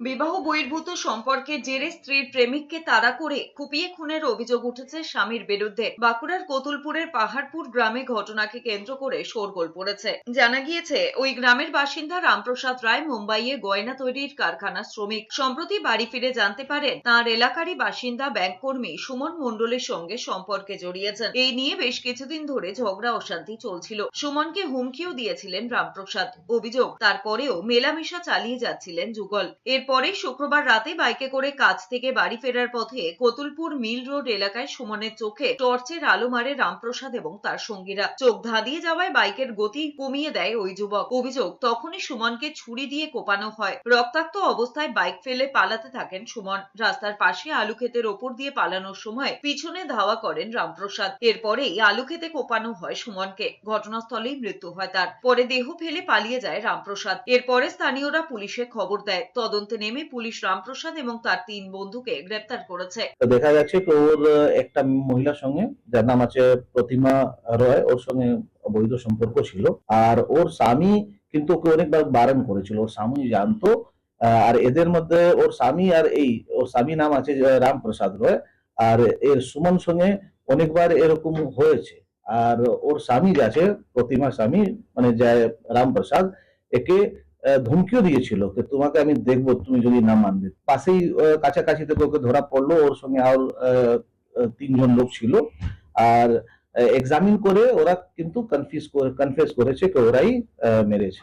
বিবাহ বহির্ভূত সম্পর্কের জেরে স্ত্রীর প্রেমিককে তাড়া করে কুপিয়ে খুনের অভিযোগ উঠেছে স্বামীর বিরুদ্ধে। বাঁকুড়ার কতুলপুরের পাহাড়পুর গ্রামে ঘটনাকে কেন্দ্র করে শোরগোল পড়েছে। জানা গিয়েছে, ওই গ্রামের বাসিন্দা রামপ্রসাদ রায় মুম্বাইয়ে গয়না তৈরির কারখানা শ্রমিক। সম্প্রতি বাড়ি ফিরে জানতে পারেন, তার এলাকারই বাসিন্দা ব্যাংক কর্মী সুমন মণ্ডলের সঙ্গে সম্পর্কে জড়িয়েছেন। এই নিয়ে বেশ কিছুদিন ধরে ঝগড়া অশান্তি চলছিল। সুমনকে হুমকিও দিয়েছিলেন রামপ্রসাদ। অভিযোগ, তারপরেও মেলামেশা চালিয়ে যাচ্ছিলেন যুগল। এরপরে শুক্রবার রাতে বাইকে করে কাজ থেকে বাড়ি ফেরার পথে কতুলপুর মিল রোড এলাকায় সুমনের চোখে টর্চের আলো মারে রামপ্রসাদ এবং তার সঙ্গীরা। চোখ ধাঁধিয়ে যাওয়ায় বাইকের গতি কমিয়ে দেয় ওই যুবক। অভিযোগ, তখনই সুমনকে ছুরি দিয়ে কোপানো হয়। রক্তাক্ত অবস্থায় বাইক ফেলে পালাতে থাকেন সুমন। রাস্তার পাশে আলু ক্ষেতের ওপর দিয়ে পালানোর সময় পিছনে ধাওয়া করেন রামপ্রসাদ। এরপরেই আলু ক্ষেতে কোপানো হয় সুমনকে। ঘটনাস্থলেই মৃত্যু হয় তার। পরে দেহ ফেলে পালিয়ে যায় রামপ্রসাদ। এরপরে স্থানীয়রা পুলিশে খবর দেয়। তদন্তে নেমে পুলিশ রামপ্রসাদ এবং তার তিন বন্ধুকে গ্রেপ্তার করেছে। দেখা যাচ্ছে ওর একটা মহিলার সঙ্গে, যার নাম আছে প্রতিমা রয়, ওর সঙ্গে অবৈধ সম্পর্ক ছিল। আর ওর স্বামী কিন্তু ওকে অনেকবার বারণ করেছিল। ওর স্বামী জানতো আর এদের মধ্যে ওর স্বামী আর এই, ওর স্বামী নাম আছে রামপ্রসাদ রয়। আর এর সুমন সঙ্গে অনেকবার এরকম হয়েছে। আর ওর স্বামী আছে প্রতিমার স্বামী মানে যে রামপ্রসাদ, একে ধমকিও দিয়েছিল যে তোমাকে আমি দেখব, তুমি যদি না মানবে। পাশেই কাছাকাছি থেকে ওকে ধরা পড়ল, ওর সঙ্গে আর তিনজন লোক ছিল। আর এক্সামিন করে ওরা কিন্তু কনফিউজ কনফেস করেছে কে ওরাই মেরেছে।